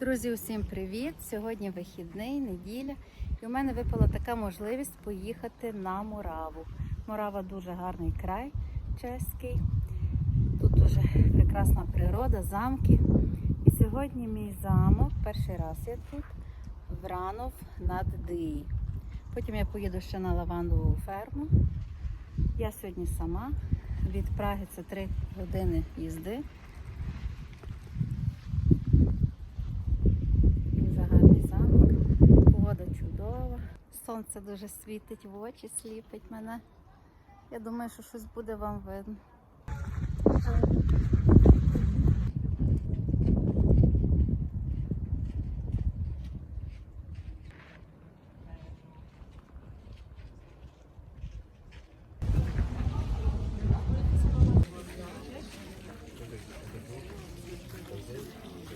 Друзі, усім привіт! Сьогодні вихідний, неділя, і у мене випала така можливість поїхати на Мораву. Морава дуже гарний край чеський. Тут дуже прекрасна природа, замки. І сьогодні мій замок, перший раз я тут, Вранов над Диї. Потім я поїду ще на лавандову ферму. Я сьогодні сама. Від Праги це 3 години їзди. Дуже гарний замок, погода чудова. Сонце дуже світить в очі, сліпить мене. Я думаю, що щось буде вам видно.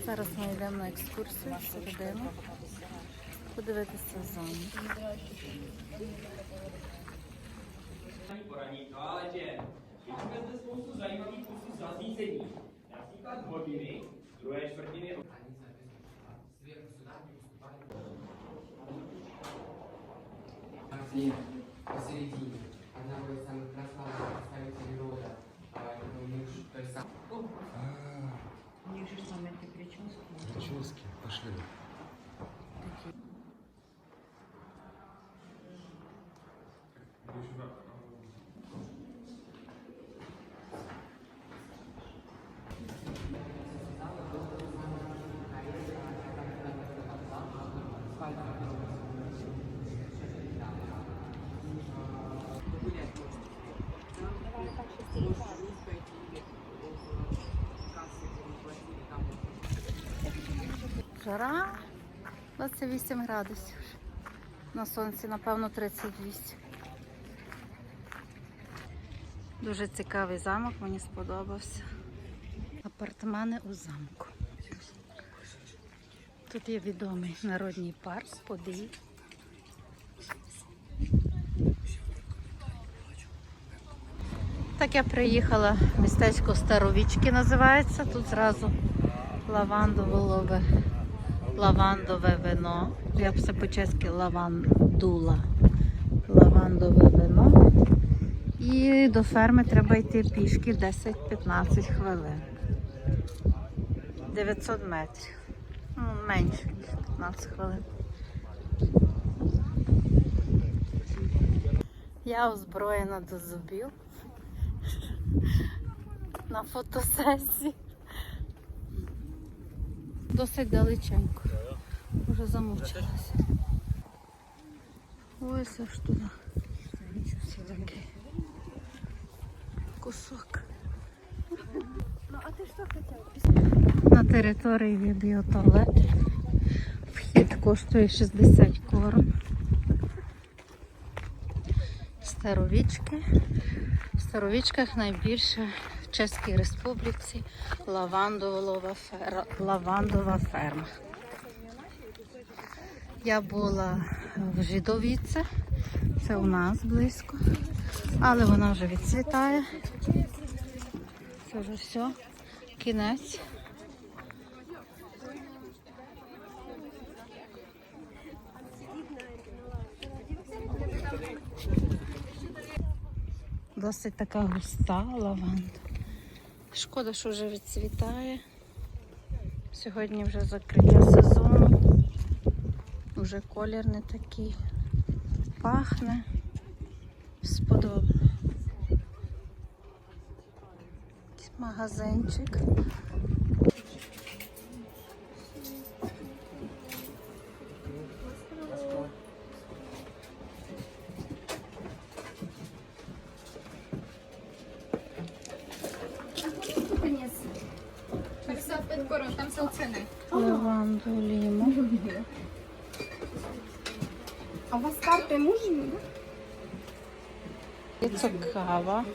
Зараз ми йдемо на екскурсію всередину. Podívejte замок. poradní toaletě. Vidíme zde spoustu zajímavých kusů zařízení, například hodiny, druhé čtvrtiny Нет, посередине. Она будет самый прославленный представитель рода. А, ну, муж той самой. У них же самые эти прически. Прически пошли. Жара 28 градусів. На сонці, напевно, 38. Дуже цікавий замок, мені сподобався. Апартамани у замку. Тут є відомий народний парк Подій. Так я приїхала містечко Старовічки називається. Тут зразу лавандове, лавандове вино. Я все по-чеськи лавандула. Лавандове вино. І до ферми треба йти пішки 10-15 хвилин. 900 метрів. Ну, менше, ніж 15 хвилин. Я озброєна до зубів на фотосесії. Досить далеченько. Вже замучилася. Ось аж туди. Такий кусок. Ну, а ты что хотел? На території біотуалет. Вхід коштує 60 корон. Старовічки. В Старовічках найбільше Чеській Республіці лавандова ферма. Лавандова ферма. Я була в Жидовіце, це у нас близько, але вона вже відцвітає. Це вже все, кінець. Досить така густа лаванда. Шкода, що вже відцвітає. Сьогодні вже закриття сезону. Уже колір не такий. Пахне. Сподобно. Магазинчик. Корон, там ceny. Лаванду ліму. А у вас карты можно? Це кава.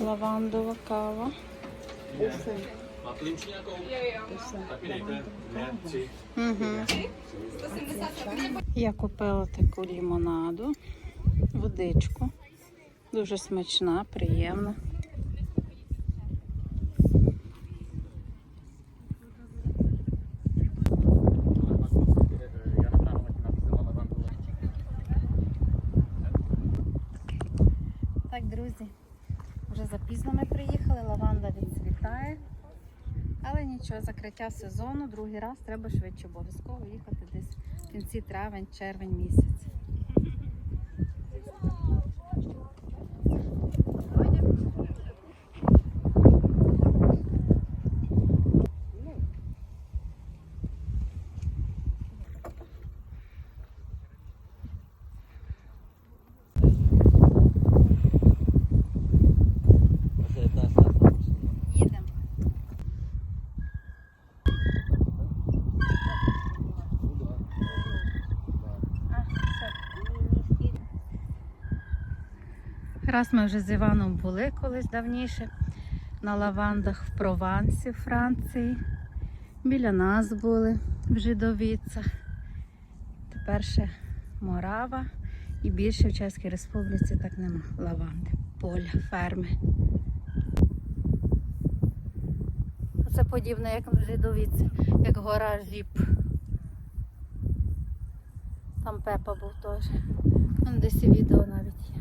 Лавандова кава. Я купила таку лімонаду, водичку. Дуже смачна, приємна. Друзі, вже запізно ми приїхали, лаванда відцвітає. Але нічого, закриття сезону, другий раз треба швидше обов'язково їхати десь в кінці травень, червень місяць. Їдемо. А, все. Раз ми вже з Іваном були колись давніше на лавандах в Провансі, Франції. Біля нас були в Жидовіцях. Тепер ще Морава і більше в Чеській Республіці так нема лаванди. Поля, ферми. Це подібне, як в Жидовіці, як гора Жіп. Там Пепа був теж. Десь і відео навіть є.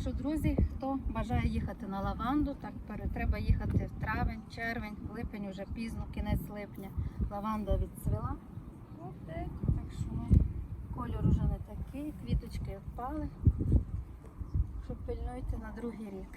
Що, друзі, хто бажає їхати на лаванду, так треба їхати в травень, червень, липень вже пізно, кінець липня. Лаванда відцвіла. Так що кольор уже не такий, квіточки впали. Що пильнуйте на другий рік.